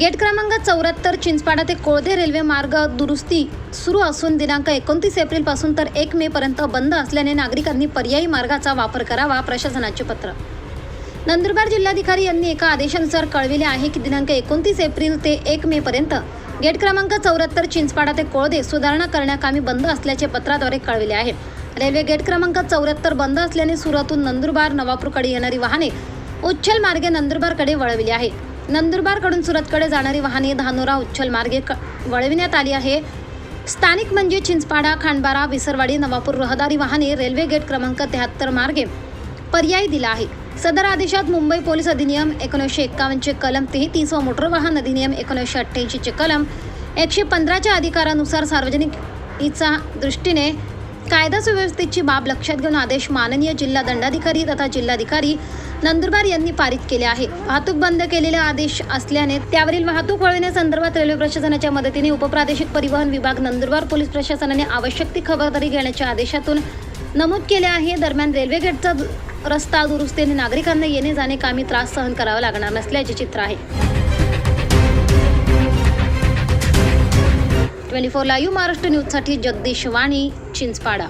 Gate क्रमांक चौऱ्याहत्तर चिंचपाडा ते कोळदे रेल्वे मार्ग दुरुस्ती सुरू असून दिनांक एकोणतीस एप्रिलपासून तर एक मे पर्यंत बंद असल्याने नागरिकांनी पर्यायी मार्गाचा वापर करावा प्रशासनाचे पत्र. नंदुरबार जिल्हाधिकारी यांनी एका आदेशानुसार कळविले आहे की दिनांक एकोणतीस एप्रिल ते एक मे पर्यंत गेट क्रमांक चौऱ्याहत्तर चिंचपाडा ते कोळदे सुधारणा करण्याकामी बंद असल्याचे पत्राद्वारे कळविले आहे. रेल्वे गेट क्रमांक चौऱ्याहत्तर बंद असल्याने सुरातून नंदुरबार नवापूरकडे येणारी वाहने उच्छल मार्गे नंदुरबारकडे वळविली आहे. नंदुरबारकडून सुरतकडे जाणारी वाहने धानोरा उच्छल मार्गे क- वळविण्यात आली आहे. स्थानिक म्हणजे चिंचपाडा खांडबारा विसरवाडी नवापूर रहदारी वाहने रेल्वे गेट क्रमांक त्र्याहत्तर मार्गे पर्याय दिला आहे. सदर आदेशात मुंबई पोलीस अधिनियम एकोणीसशे एक्कावन्नचे कलम तेहतीस व मोटर वाहन अधिनियम एकोणीसशे अठ्ठ्याऐंशीचे कलम एकशे पंधराच्या अधिकारानुसार सार्वजनिक इचा दृष्टीने कायदा सुव्यवस्थेची बाब लक्षात घेऊन आदेश माननीय जिल्हा दंडाधिकारी तथा जिल्हाधिकारी नंदुरबार यांनी पारित केले आहे वाहतूक बंद केलेले आदेश असल्याने त्यावरील वाहतूक वळविण्यासंदर्भात रेल्वे प्रशासनाच्या मदतीने उपप्रादेशिक परिवहन विभाग नंदुरबार पोलीस प्रशासनाने आवश्यक ती खबरदारी घेण्याच्या आदेशातून नमूद केले आहे. दरम्यान रेल्वे गेटचा रस्ता दुरुस्तीने नागरिकांना येणे जाणे कामी त्रास सहन करावा लागणार नसल्याचे चित्र आहे. ट्वेंटी फोर लाईव्ह महाराष्ट्र न्यूजसाठी जगदीश वाणी चिंचपाडा.